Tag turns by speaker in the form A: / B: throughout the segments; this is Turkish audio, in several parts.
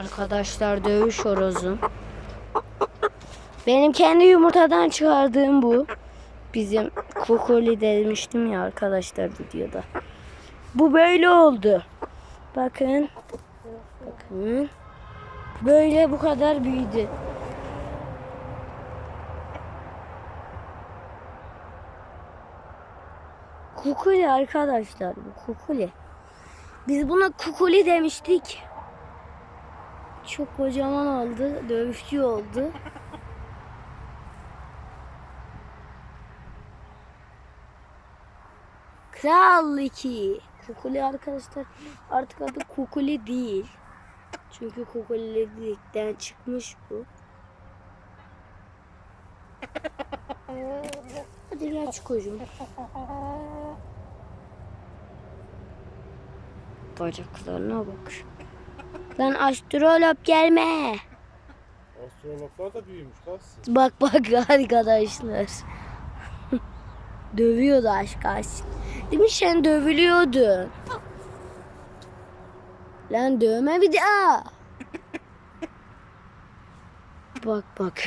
A: Arkadaşlar dövüş horozu. Benim kendi yumurtadan çıkardığım bu. Bizim kukuli demiştim ya arkadaşlar videoda. Bu böyle oldu. Bakın. Bakın. Böyle bu kadar büyüdü. Kukuli arkadaşlar bu kukuli. Biz buna kukuli demiştik. Çok kocaman oldu. Dövüşçü oldu. Kral 2. Kukuli arkadaşlar artık adı Kukuli değil. Çünkü Kukulilikten çıkmış bu. Hadi gel çocuğum. Bacaklarına bak. Lan astrolog gelme.
B: Astrologlar da büyümüş siz.
A: Bak bak arkadaşlar. Dövüyordu aşk aşk. Değil mi sen dövülüyordun. Lan dövme bir daha. Bak bak.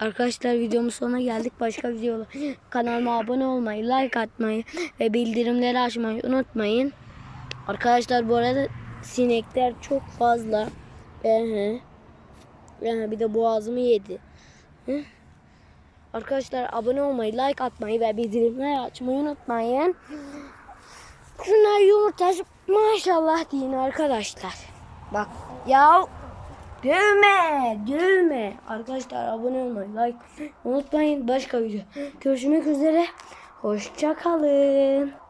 A: Arkadaşlar videomun sonuna geldik. Başka videolar kanalıma abone olmayı, like atmayı ve bildirimleri açmayı unutmayın. Arkadaşlar bu arada sinekler çok fazla. Ehe. Ehe, bir de boğazımı yedi. Hı? Arkadaşlar abone olmayı, like atmayı ve bildirimleri açmayı unutmayın. Şunlar yumurta maşallah deyin arkadaşlar. Bak ya dövme dövme. Arkadaşlar abone olmayı, like unutmayın. Başka video görüşmek üzere. Hoşça kalın.